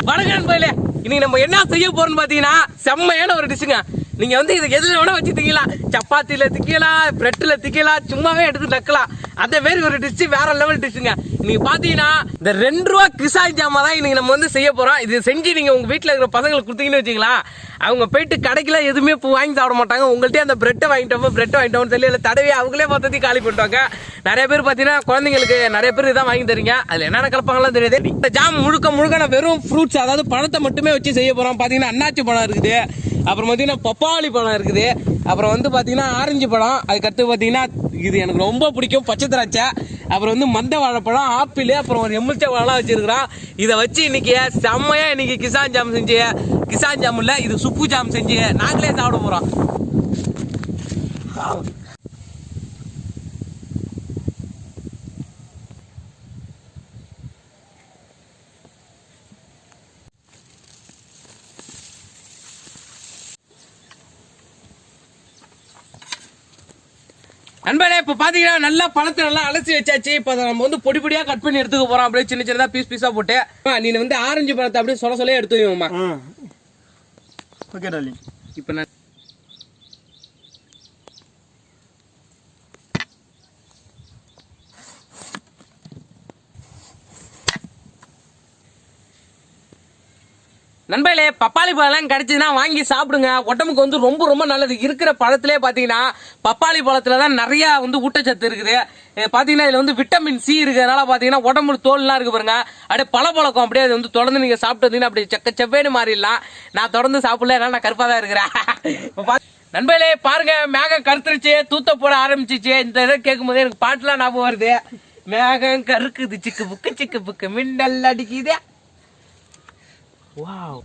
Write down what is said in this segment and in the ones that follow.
வணக்கம் போயிலே இன்னைக்கு நம்ம என்ன செய்ய போறோம்னு பாத்தீங்கன்னா செம்மையான ஒரு டிஷ்ஷுங்க நீங்க வந்து இது எதுல வேணா வச்சு திக்கலாம் சப்பாத்தில திக்கலாம் பிரெட்ல திக்கலாம் சும்மாவே எடுத்து நக்கலாம் அந்த மாதிரி ஒரு டிஷ் வேற லெவல் டிஷ்ஷுங்க நீங்க பாத்தீங்கன்னா இந்த ரெண்டு ரூபா கிசாய் ஜாமா தான் இன்னைக்கு நம்ம வந்து செய்ய போறோம். இது செஞ்சு நீங்க உங்க வீட்டுல இருக்கிற பசங்களுக்கு கொடுத்தீங்கன்னு வச்சுங்களா அவங்க போயிட்டு கடைக்கெல்லாம் எதுவுமே இப்போ வாங்கி சாப்பிட மாட்டாங்க. உங்கள்கிட்ட அந்த பிரெட்டை வாங்கிட்டோம் பிரெட் சொல்லி தெரியல தடவி அவங்களே மொத்தத்தையும் காலி பண்ணிட்டாங்க நிறைய பேர் பார்த்தீங்கன்னா குழந்தைங்களுக்கு நிறைய பேர் இதான் வாங்கி தரீங்க. அதில் என்னென்ன கலப்பாங்கலாம் தெரியாது. இந்த ஜாம் முழுக்க முழுக்க நான் வெறும் ஃப்ரூட்ஸ் அதாவது பழத்தை மட்டுமே வச்சு செய்ய போகிறோம் பார்த்தீங்கன்னா அன்னாச்சி பழம் இருக்குது. அப்புறம் பார்த்தீங்கன்னா பப்பாளி பழம் இருக்குது. அப்புறம் வந்து பார்த்தீங்கன்னா ஆரஞ்சு பழம். அதுக்கடுத்து பார்த்தீங்கன்னா இது எனக்கு ரொம்ப பிடிக்கும். பச்சை திராட்சை. அப்புறம் வந்து மந்த வாழைப்பழம் ஆப்பிள் அப்புறம் ஒரு எம்முச்ச பழம்லாம் வச்சிருக்கிறோம். இதை வச்சு இன்னைக்கு செம்மையா இன்னைக்கு கிசான் ஜாம் செஞ்சு கிசான் ஜாம் இல்லை இது சுப்பு ஜாம் செஞ்சு நாங்களே சாப்பிட போகிறோம் நண்பர்களே இப்போ பார்த்தீங்கன்னா நல்லா பழத்தை நல்லா அலசி வச்சாச்சு. இப்போ அதை நம்ம வந்து பொடி பொடியாக கட் பண்ணி எடுத்துக்க போகிறோம் அப்படியே சின்ன சின்னதாக பீஸ் பீஸாக போட்டு. நீ வந்து ஆரஞ்சு பழத்தை அப்படியே சொல்ல சொல்ல எடுத்து ஓகே இப்போ நான் நண்பர்களே பப்பாளி பழம் கிடைச்சதுன்னா வாங்கி சாப்பிடுங்க. உடம்புக்கு வந்து ரொம்ப ரொம்ப நல்லது. இருக்கிற பழத்திலே பார்த்தீங்கன்னா பப்பாளி பழத்தில் தான் நிறையா வந்து ஊட்டச்சத்து இருக்குது. பார்த்தீங்கன்னா இதில் வந்து விட்டமின் சி இருக்கிறதுனால பார்த்தீங்கன்னா உடம்புல தோல்லாம் இருக்கு பாருங்க. அப்படியே பழப்பழக்கம் அப்படியே அது வந்து தொடர்ந்து நீங்கள் சாப்பிட்டு வந்தீங்கன்னா அப்படியே செக்க செவ்வேன்னு மாறிடலாம். நான் தொடர்ந்து சாப்பிடல ஏன்னா நான் கருப்பாக தான் இருக்கிறேன். பா- நண்பர்களே பாருங்க மேகம் கருத்துருச்சு தூத்த போட ஆரம்பிச்சிச்சு. இந்த இதை கேட்கும்போது எனக்கு பாட்டுலாம் ஞாபகம் வருது. மேகம் கருக்குது சிக்கு புக்கு சிக்கு புக்கு மின்னல் அடிக்குதே. 哇哦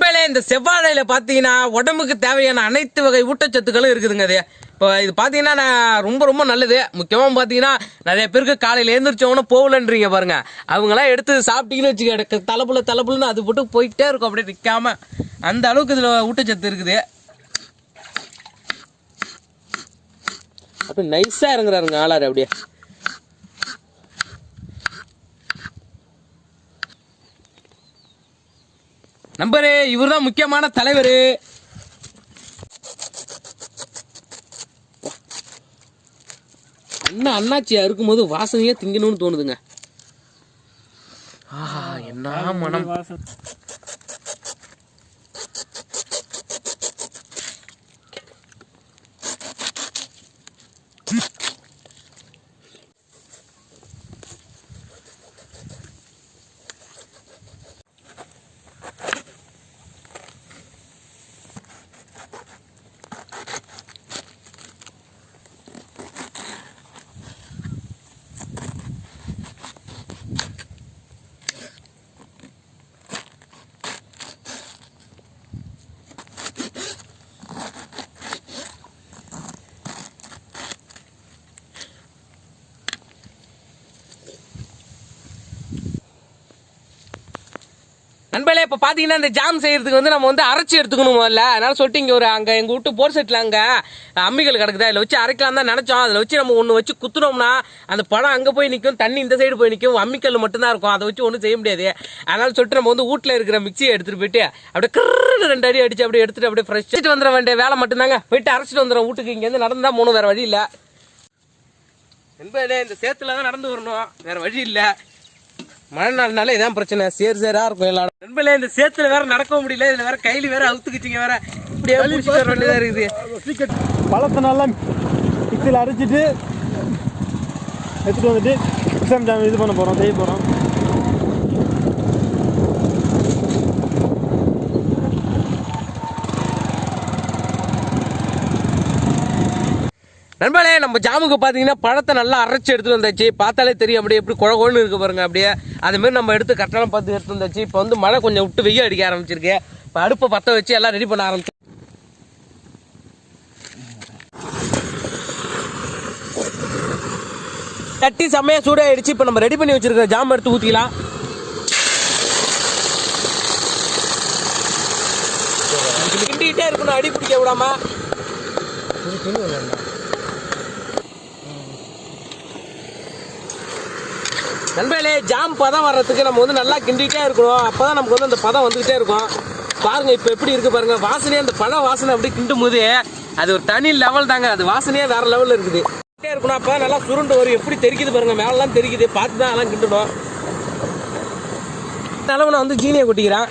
உண்மையிலே இந்த செவ்வாழையில் பார்த்தீங்கன்னா உடம்புக்கு தேவையான அனைத்து வகை ஊட்டச்சத்துக்களும் இருக்குதுங்க அது இப்போ இது பார்த்தீங்கன்னா நான் ரொம்ப ரொம்ப நல்லது. முக்கியமாக பார்த்தீங்கன்னா நிறைய பேருக்கு காலையில் எழுந்திரிச்சவொன்னே போகலன்றீங்க பாருங்க. அவங்களாம் எடுத்து சாப்பிட்டீங்கன்னு வச்சுக்க தலைப்புல தலைப்புலன்னு அது போட்டு போயிட்டே இருக்கும். அப்படியே நிக்காம. அந்த அளவுக்கு இதில் ஊட்டச்சத்து இருக்குது. அப்படி நைஸாக இறங்குறாருங்க ஆளாரு அப்படியே. நம்பரு இவர் தான் முக்கியமான தலைவர். அண்ணா அண்ணாச்சியா இருக்கும்போது வாசனையே திங்கணும்னு தோணுதுங்க. ஆஹா என்ன மனம். வாசம் நண்பர்களே இப்போ பார்த்தீங்கன்னா இந்த ஜாம் செய்யறதுக்கு வந்து நம்ம வந்து அரைச்சி எடுத்துக்கணும் முதல்ல அதனால சொல்லிட்டு இங்கே ஒரு அங்கே எங்கள் வீட்டு போர் செட்டில் அங்கே அம்மிகள் கிடக்குதா? இதில் வச்சு அரைக்கலாம் தான் நினச்சோம். அதில் வச்சு நம்ம ஒன்று வச்சு குத்துனோம்னா அந்த பழம் அங்கே போய் நிற்கும் தண்ணி இந்த சைடு போய் நிற்கும் அம்மிக்கல் மட்டும்தான் இருக்கும். அதை வச்சு ஒன்றும் செய்ய முடியாது. அதனால சொல்லிட்டு நம்ம வந்து வீட்டில் இருக்கிற மிக்சியை எடுத்துகிட்டு போயிட்டு அப்படியே கிருன்னு ரெண்டு அடி அடிச்சு அப்படியே எடுத்துகிட்டு அப்படியே ஃப்ரெஷ் வந்துட வேண்டிய வேலை மட்டும்தாங்க. போயிட்டு அரைச்சிட்டு வந்துடும் வீட்டுக்கு. இங்கேருந்து நடந்தால் மூணு வேறு வழி இல்லை. என்பதே இந்த சேத்துல தான் நடந்து வரணும். வேறு வழி இல்லை. மழை நாள்னால இதான் பிரச்சனை. சேர் சேரா இருக்கும் எல்லாரும் நண்பர்களே இந்த சேத்துல வேற நடக்க முடியல. இதுல வேற கையில வேற அவுத்துக்கிச்சிங்க வேற. இப்படியே பிடிச்சிட்டு வர வேண்டியதா இருக்குது. சீக்கிரம் பழத்தை நல்லா மிக்சியில் அரைச்சிட்டு எடுத்துகிட்டு வந்துட்டு எக்ஸாம் ஜாம் இது பண்ண போகிறோம் செய்ய போகிறோம் நண்பர்களே நம்ம ஜாமுக்கு பார்த்தீங்கன்னா பழத்தை நல்லா அரைச்சி எடுத்து வந்தாச்சு. பார்த்தாலே தெரியும் அப்படியே எப்படி குழகோன்னு இருக்கு பாருங்க அப்படியே. அதுமாரி மாதிரி நம்ம எடுத்து கரெக்டான பார்த்து எடுத்து வந்தாச்சு. இப்போ வந்து மழை கொஞ்சம் விட்டு வெயில் அடிக்க ஆரம்பிச்சிருக்கு. இப்போ அடுப்பை பற்ற வச்சு எல்லாம் ரெடி பண்ண ஆரம்பிச்சு தட்டி செம்மையா சூடாயிடுச்சு. இப்போ நம்ம ரெடி பண்ணி வச்சிருக்கிற ஜாம் எடுத்து ஊற்றிக்கலாம் கிண்டிக்கிட்டே இருக்கணும் அடி பிடிக்க விடாம. நண்பர்களே ஜாம் பதம் வர்றதுக்கு நம்ம வந்து நல்லா கிண்டிகிட்டே இருக்கணும். அப்போ தான் நமக்கு வந்து அந்த பதம் வந்துகிட்டே இருக்கும். பாருங்கள் இப்போ எப்படி இருக்குது பாருங்கள் வாசனையே அந்த பழ வாசனை அப்படி கிண்டும் போது அது ஒரு தனி லெவல் தாங்க. அது வாசனையே வேற லெவலில் இருக்குது. கிட்டே இருக்கணும். அப்போ நல்லா சுருண்டு வரும். எப்படி தெரிக்குது பாருங்கள் மேலெலாம் தெரிக்குது. பார்த்து தான் அதெல்லாம் கிண்டணும். இந்த அளவு நான் வந்து ஜீனியை கொட்டிக்கிறேன்.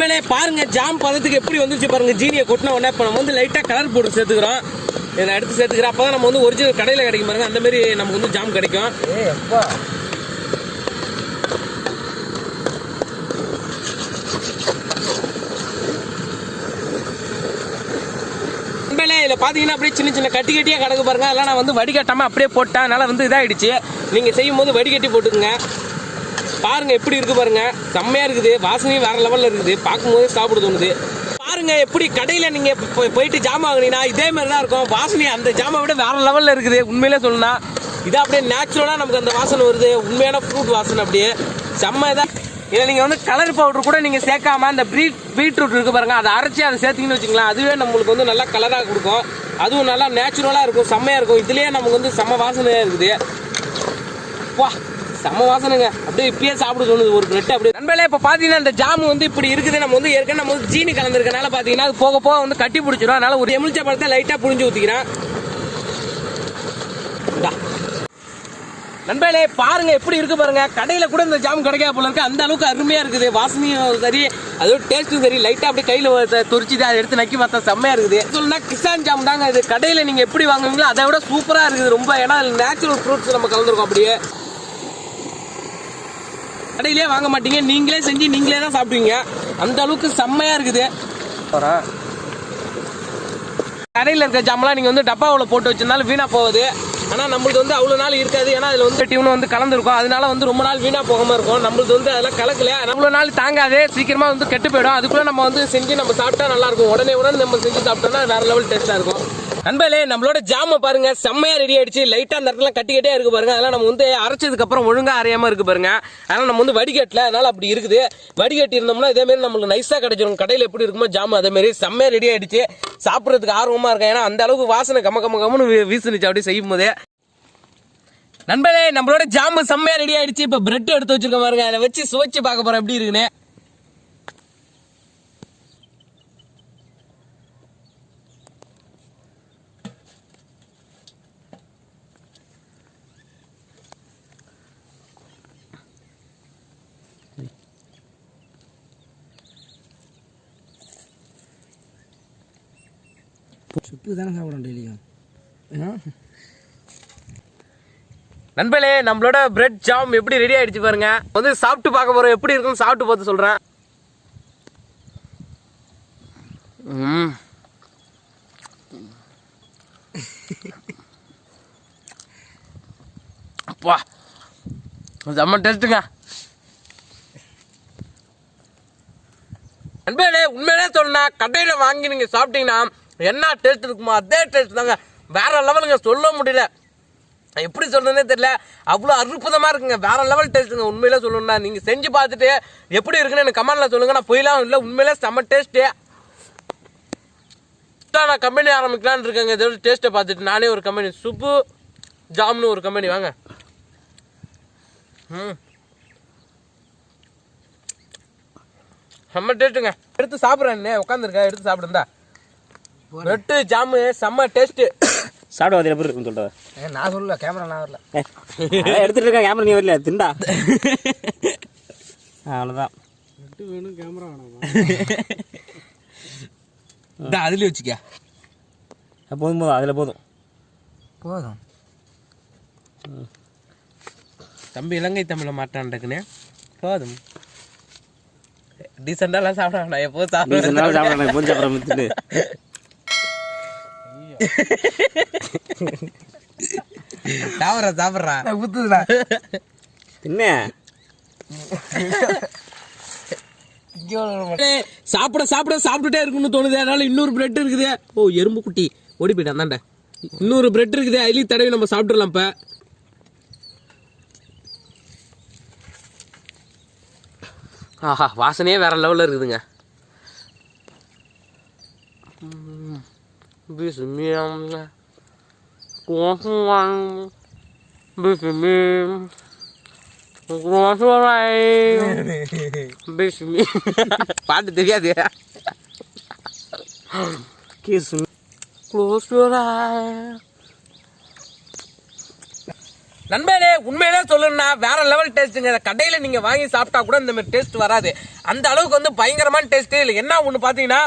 நண்பனே பாருங்க ஜாம் பதத்துக்கு எப்படி வந்துச்சு பாருங்க ஜீனியை கொட்டின உடனே. இப்போ நம்ம வந்து லைட்டாக கலர் போட்டு சேர்த்துக்கிறோம். இதை எடுத்து சேர்த்துக்கிறோம். அப்போ தான் நம்ம வந்து ஒரிஜினல் கடையில் கிடைக்கும் பாருங்க. அந்த மாதிரி நமக்கு வந்து ஜாம் கிடைக்கும். நண்பர்களே இதில் பார்த்தீங்கன்னா அப்படியே சின்ன சின்ன கட்டி கட்டியாக கிடக்கு பாருங்க. அதெல்லாம் நான் வந்து வடிகட்டாமல் அப்படியே போட்டேன் அதனால வந்து இதாகிடுச்சு நீங்கள் செய்யும் போது வடிகட்டி போட்டுக்குங்க. பாருங்க எப்படி இருக்கு பாருங்க. செம்மையா இருக்குது. வாசனையும் வேற லெவல்ல இருக்குது. பார்க்கும்போது சாப்பிட தோணுது பாருங்க எப்படி கடையில நீங்க போய்- போயிட்டு ஜாமான் வாங்கினீங்கன்னா இதே மாதிரி தான் இருக்கும். வாசனை அந்த ஜாமான் விட வேற லெவல்ல இருக்குது. உண்மையிலே சொல்லணும்னா இது அப்படியே நேச்சுரலா நமக்கு அந்த வாசனை வருது. உண்மையான ஃப்ரூட் வாசனை அப்படியே. செம்ம இதில் நீங்கள் வந்து கலர் பவுடர் கூட நீங்கள் சேர்க்காம அந்த பீட் பீட்ரூட் இருக்குது பாருங்க. அதை அரைச்சி அதை சேர்த்தீங்கன்னு வச்சுக்கலாம் அதுவே நம்மளுக்கு வந்து நல்லா கலராக கொடுக்கும். அதுவும் நல்லா நேச்சுரலாக இருக்கும். செம்மையாக இருக்கும். இதுலேயே நமக்கு வந்து செம்ம வாசனையாக இருக்குது. வா. செம்ம வாசனைங்க. அப்படியே இப்பயே சாப்பிட தோணுது. ஒரு பிரெட் அப்படியே. நண்பர்களே இப்போ பார்த்தீங்கன்னா இந்த ஜாம் வந்து இப்படி இருக்குது. நம்ம வந்து ஏற்கனவே நம்ம வந்து ஜீனி கலந்துருக்கனால பார்த்தீங்கன்னா அது போக போக வந்து கட்டி பிடிச்சிடும். அதனால ஒரு எமிழ்ச்ச பழத்தை லைட்டாக புழிஞ்சு ஊற்றிக்கிறேன் நண்பர்களே பாருங்க எப்படி இருக்கு பாருங்க. கடையில கூட இந்த ஜாம் கிடைக்காத போல இருக்கு. அந்த அளவுக்கு அருமையா இருக்குது. வாசனையும் சரி அதோட டேஸ்ட்டும் சரி. லைட்டா அப்படியே கையில துரிச்சுது அதை எடுத்து நக்கி பார்த்தா செம்மையா இருக்குது. சொல்லுனா கிசான் ஜாம் தாங்க இது. கடையில நீங்க எப்படி வாங்குவீங்களோ அதை விட சூப்பரா இருக்குது. ரொம்ப ஏன்னா நேச்சுரல் ஃப்ரூட்ஸ் நம்ம கலந்துருக்கோம் அப்படியே. கடையிலே வாங்க மாட்டீங்க. நீங்களே செஞ்சு நீங்களே தான் சாப்பிடுவீங்க. அந்த அளவுக்கு செம்மையா இருக்குது. கடையில் இருக்க ஜாமெல்லாம் நீங்கள் வந்து டப்பாவில் போட்டு வச்சிருந்தாலும் வீணாக போகுது. ஆனால் நம்மளுக்கு வந்து அவ்வளோ நாள் இருக்காது. ஏன்னா அதில் வந்து டியூன் வந்து கலந்துருக்கும். அதனால வந்து ரொம்ப நாள் வீணாக போகாமல் இருக்கும். நம்மளுக்கு வந்து அதெல்லாம் கலக்கல. அவ்வளோ நாள் தாங்காது. சீக்கிரமாக வந்து கெட்டு போயிடும். அதுக்குள்ளே நம்ம வந்து செஞ்சு நம்ம சாப்பிட்டா நல்லா இருக்கும். உடனே உடனே நம்ம செஞ்சு சாப்பிட்டோம்னா வேற லெவல் டேஸ்ட்டாக இருக்கும். நண்பர்களே நம்மளோட ஜாம பாருங்க. செம்மையா ரெடி ஆயிடுச்சு. லைட்டா அந்த இடத்துல கட்டிக்கிட்டே இருக்கு பாருங்க. அதெல்லாம் நம்ம வந்து அரைச்சதுக்கு அப்புறம் ஒழுங்கா அரையாம இருக்கு பாருங்க. அதனால நம்ம வந்து வடிகட்டல. அதனால அப்படி இருக்குது. வடிகட்டி இருந்தோம்னா இதே மாதிரி நம்மளுக்கு நைஸா கிடைச்சிரும். கடையில எப்படி இருக்குமோ ஜாம் அதே மாதிரி. செம்மையா ரெடி ஆயிடுச்சு. சாப்பிட்றதுக்கு ஆர்வமா இருக்கேன். ஏன்னா அந்த அளவுக்கு வாசனை கம கம கம்மனு வீ- வீசுனுச்சு அப்படி செய்யும் போதே நண்பர்களே நம்மளோட ஜாமு செம்மையா ரெடி ஆயிடுச்சு. இப்ப பிரெட் எடுத்து வச்சிருக்கோம் பாருங்க. அதை வச்சு சுவைச்சு பார்க்க போறேன் எப்படி இருக்குன்னு. சுப்பு தானே சாப்பிடும் டெய்லியும்? நண்பர்களே நம்மளோட பிரெட் ஜாம் எப்படி ரெடி ஆகிடுச்சு பாருங்க. வந்து சாப்பிட்டு பார்க்க போகிறோம் எப்படி இருக்குன்னு சாப்பிட்டு பார்த்து சொல்கிறேன் ம். அப்பா செம்ம டேஸ்ட்டுங்க நண்பர்களே உண்மையிலே சொன்னா கடையில் வாங்கி நீங்கள் சாப்பிட்டீங்கன்னா என்ன டேஸ்ட் இருக்குமோ அதே டேஸ்ட் தாங்க. வேற லெவலுங்க சொல்ல முடியல. நான் எப்படி சொல்றதுனே தெரியல. அவ்வளோ அற்புதமாக இருக்குங்க. வேற லெவல் டேஸ்ட்டுங்க உண்மையிலே சொல்லணும்னா நீங்கள் செஞ்சு பார்த்துட்டு எப்படி இருக்குன்னு எனக்கு கமெண்டில் சொல்லுங்க. நான் போயிலாம் இல்லை உண்மையிலே செம்ம டேஸ்ட்டு நான் கம்பெனி ஆரம்பிக்கலாம்னு இருக்கேங்க. இதோட டேஸ்ட்டை பார்த்துட்டு நானே ஒரு கம்பெனி சுப்பு ஜாம்னு ஒரு கம்பெனி வாங்க. ம். செம்ம டேஸ்ட்டுங்க எடுத்து சாப்பிட்றேன்னே உட்காந்துருக்கேன் எடுத்து சாப்பிடுந்தா ரெட்டு ஜாமு செம்ம டேஸ்ட்டு சாப்பிட வந்து எப்படி இருக்குன்னு சொல்கிறேன் நான் சொல்லல கேமரா நான் வரல. எடுத்துட்டு இருக்கேன் கேமரா நீ வரல திண்டா. அவ்வளோதான் வேணும் கேமரா வேணாமா இந்த அதுலேயே வச்சுக்க போதும் போதும் அதில் போதும். போதும். தம்பி இலங்கை தமிழை மாட்டான்டக்குன்னு போதும். டீசெண்டாலாம் சாப்பிட வேண்டாம் எப்போ சொன்னாலும் சாப்பிட சாப்பிட்றேன் போது சாப்பிட்ற சாப்பிட்றா. குத்துதுல என்ன சாப்பிட சாப்பிட சாப்பிட்டுட்டே இருக்குன்னு தோணுது அதனால இன்னொரு பிரெட் இருக்குது. ஓ எறும்பு குட்டி. ஓடி போயிட்டான் தாண்ட இன்னொரு பிரெட் இருக்குது அதுலேயும் தடவி நம்ம சாப்பிட்றலாம் இப்போ. ஆஹா வாசனையே வேற லெவலில் இருக்குதுங்க. பிசுமியம். குவாசுவான். பிசுமியம். குவாசுவாய். பிசுமி. பாட்டு தெரியாது க்ளோஸ் யுவர் நண்பர்களே உண்மையிலே சொல்லணும்னா வேற லெவல் டேஸ்ட்டுங்க கடையில் நீங்கள் வாங்கி சாப்பிட்டா கூட இந்த மாதிரி டேஸ்ட் வராது அந்த அளவுக்கு வந்து பயங்கரமான டேஸ்ட்டு இல்லை என்ன ஒன்று பார்த்தீங்கன்னா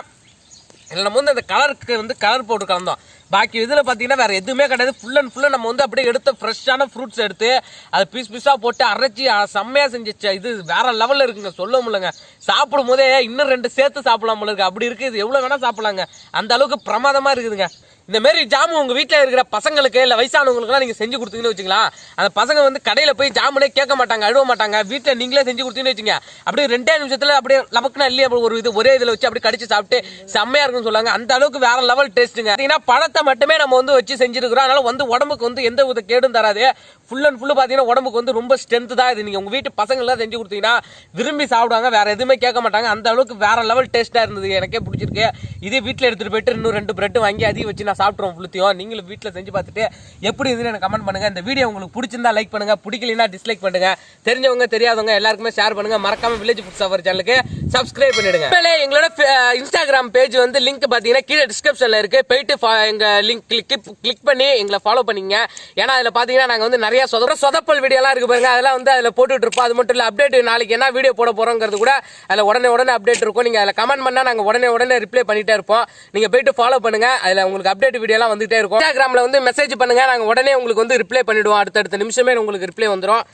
இதில் நம்ம வந்து அந்த கலருக்கு வந்து கலர் போட்டு கலந்தோம். பாக்கி இதில் பார்த்தீங்கன்னா வேறு எதுவுமே கிடையாது. ஃபுல் அண்ட் ஃபுல்லாக நம்ம வந்து அப்படியே எடுத்த ஃப்ரெஷ்ஷான ஃப்ரூட்ஸ் எடுத்து அதை பீஸ் பீஸாக போட்டு அரைச்சி செம்மையாக செஞ்சிச்சு. இது வேறு லெவலில் இருக்குங்க. சொல்ல முடியலங்க. சாப்பிடும் போதே இன்னும் ரெண்டு சேர்த்து சாப்பிடலாம் போல இருக்குது அப்படி இருக்குது இது எவ்வளோ வேணால் சாப்பிட்லாங்க. அந்த அளவுக்கு பிரமாதமாக இருக்குதுங்க. இந்த மாதிரி ஜாமு உங்கள் வீட்டில் இருக்கிற பசங்களுக்கு இல்லை வயசானவங்களுக்குலாம் நீங்கள் செஞ்சு கொடுத்தீங்கன்னு வச்சுக்கலாம் அந்த பசங்க வந்து கடையில் போய் ஜாமுனே கேட்க மாட்டாங்க அழுவ மாட்டாங்க. வீட்டில் நீங்களே செஞ்சு கொடுத்தீங்கன்னு வச்சுங்க அப்படியே ரெண்டே நிமிஷத்தில் அப்படியே லபக்குனா இல்லையே அப்படி ஒரு இது ஒரே இதில் வச்சு அப்படியே கடிச்சு சாப்பிட்டு செம்மையாக இருக்குன்னு சொல்லுவாங்க. அந்த அளவுக்கு வேற லெவல் டேஸ்ட்டுங்க பார்த்தீங்கன்னா பழத்தை மட்டுமே நம்ம வந்து வச்சு செஞ்சுருக்கிறோம். அதனால வந்து உடம்புக்கு வந்து எந்த வித கேடும் தராது. ஃபுல் அண்ட் ஃபுல்லு பார்த்தீங்கன்னா உடம்புக்கு வந்து ரொம்ப ஸ்ட்ரென்த் தான் இது. நீங்கள் உங்கள் வீட்டு பசங்களாம் செஞ்சு கொடுத்தீங்கன்னா விரும்பி சாப்பிடுவாங்க. வேறு எதுவுமே கேட்க மாட்டாங்க. அந்த அளவுக்கு வேற லெவல் டேஸ்ட்டாக இருந்தது. எனக்கே பிடிச்சிருக்கு. இதே வீட்டில் எடுத்துகிட்டு போயிட்டு இன்னும் ரெண்டு பிரெட் வாங்கி அதையும் வச்சு நான் சாப்பிட்ருவோம் ஃபுல்த்தையும் நீங்களும் வீட்டில் செஞ்சு பார்த்துட்டு எப்படி இருந்துன்னு எனக்கு கமெண்ட் பண்ணுங்க. இந்த வீடியோ உங்களுக்கு பிடிச்சிருந்தா லைக் பண்ணுங்க. பிடிக்கலனா டிஸ்லைக் பண்ணுங்கள் தெரிஞ்சவங்க தெரியாதவங்க எல்லாருக்குமே ஷேர் பண்ணுங்கள் மறக்காமல் வில்லேஜ் ஃபுட் சவர் சேனலுக்கு சப்ஸ்கிரைப் பண்ணிடுங்க. மேலே எங்களோட இன்ஸ்டாகிராம் பேஜ் வந்து லிங்க் பார்த்தீங்கன்னா கீழே டிஸ்கிரிப்ஷனில் இருக்குது போயிட்டு எங்கள் லிங்க் கிளிக் கிளிக் பண்ணி எங்களை ஃபாலோ பண்ணிங்க ஏன்னா அதில் பார்த்தீங்கன்னா நாங்கள் வந்து நிறைய சொத சொதப்பல் வீடியோலாம் இருக்கு பாருங்க. அதெல்லாம் வந்து அதில் போட்டுட்டு இருப்போம். அது மட்டும் இல்லை அப்டேட் நாளைக்கு என்ன வீடியோ போட போறோங்கிறது கூட அதில் உடனே உடனே அப்டேட் இருக்கும். நீங்கள் அதில் கமெண்ட் பண்ணால் நாங்கள் உடனே உடனே ரிப்ளை பண்ணிகிட்டே இருப்போம். நீங்கள் போயிட்டு ஃபாலோ பண்ணுங்க. அதில் உங்களுக்கு அப்டேட் வீடியோலாம் வந்துகிட்டே இருக்கும். இன்ஸ்டாகிராமில் வந்து மெசேஜ் பண்ணுங்க. நாங்கள் உடனே உங்களுக்கு வந்து ரிப்ளை பண்ணிடுவோம். அடுத்தடுத்த நிமிஷமே உங்களுக்கு ரிப்ளை வந்துடும்